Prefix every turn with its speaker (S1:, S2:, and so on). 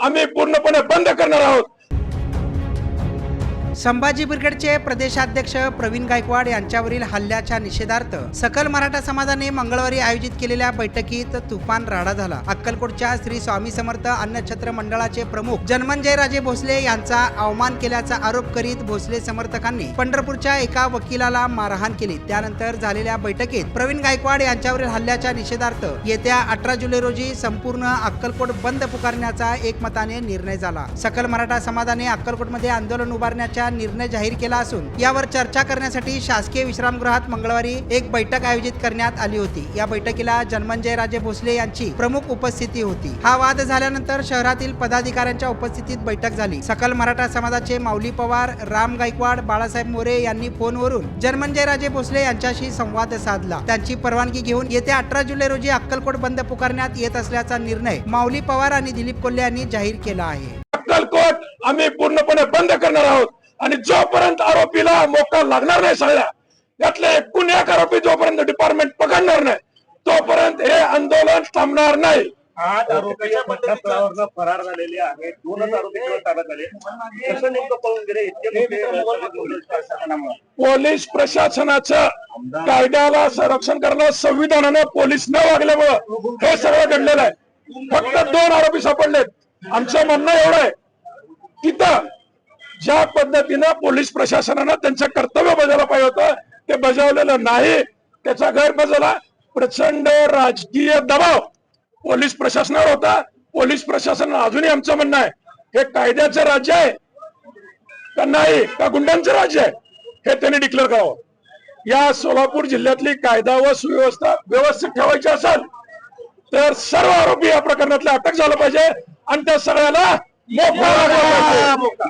S1: आम्ही पूर्णपणे बंद करणार आहोत.
S2: संभाजी ब्रिगेडचे प्रदेशाध्यक्ष प्रवीण गायकवाड यांच्यावरील हल्ल्याच्या निषेधार्थ सकल मराठा समाजाने मंगळवारी आयोजित केलेल्या बैठकीत तुफान राडा झाला. अक्कलकोटच्या श्री स्वामी समर्थ अन्नछत्र मंडळाचे प्रमुख जन्मंजय राजे भोसले यांचा अवमान केल्याचा आरोप करीत भोसले समर्थकांनी पंढरपूरच्या एका वकिलाला मारहाण केली. त्यानंतर झालेल्या बैठकीत प्रवीण गायकवाड यांच्यावरील हल्ल्याच्या निषेधार्थ येत्या अठरा जुलै रोजी संपूर्ण अक्कलकोट बंद पुकारण्याचा एकमताने निर्णय झाला. सकल मराठा समाजाने अक्कलकोटमध्ये आंदोलन उभारण्याच्या निर्णय जाहीर केला असून यावर चर्चा करण्यासाठी शासकीय विश्रामगृहात मंगळवारी एक बैठक आयोजित करण्यात आली होती. या बैठकीला जन्मंजय राजे भोसले यांची प्रमुख उपस्थिती होती. हा वाद झाल्यानंतर शहरातील पदाधिकाऱ्यांच्या उपस्थितीत बैठक झाली. सकल मराठा समाजाचे माऊली पवार राम गायकवाड बाळासाहेब मोरे यांनी फोनवरून जन्मंजय राजे भोसले यांच्याशी संवाद साधला. त्यांची परवानगी घेऊन येत्या अठरा जुलै रोजी अक्कलकोट बंद पुकारण्यात येत असल्याचा निर्णय माऊली पवार आणि दिलीप कोल्हे यांनी जाहीर केला आहे.
S1: अक्कलकोट आम्ही पूर्णपणे बंद करणार आहोत. आणि जोपर्यंत आरोपीला मोका लागणार नाही सगळ्या यातले एकूण एक आरोपी जोपर्यंत डिपार्टमेंट पकडणार नाही तोपर्यंत हे आंदोलन थांबणार नाही.
S3: आठ आरोपी घटनास्थळावरनं फरार झालेले आहेत दोनच आरोपी केवळ ताब्यात आले कसं नेमकं पळून गेले? इतके मोठे पोलीस प्रशासनामुळे.
S1: पोलीस प्रशासनाचं कायद्याला संरक्षण करणं संविधानानं पोलीस न वागल्यामुळं हे सगळं घडलेलं आहे. फक्त दोन आरोपी सापडलेत. आमचं म्हणणं एवढं आहे. तिथं ज्या पद्धतीनं पोलीस प्रशासनानं त्यांचं कर्तव्य बजावलं पाहिजे होतं ते बजावलेलं नाही. त्याचा गैरबजावला प्रचंड राजकीय दबाव पोलीस प्रशासनावर होता. पोलीस प्रशासन अजूनही आमचं म्हणणं आहे हे कायद्याचं राज्य आहे का नाही? का गुंडांचं राज्य आहे? हे त्यांनी डिक्लेअर करावं. या सोलापूर जिल्ह्यातली कायदा व सुव्यवस्था व्यवस्थित ठेवायची असेल तर सर्व आरोपी या प्रकरणातले अटक झालं पाहिजे. आणि त्या सगळ्याला मोका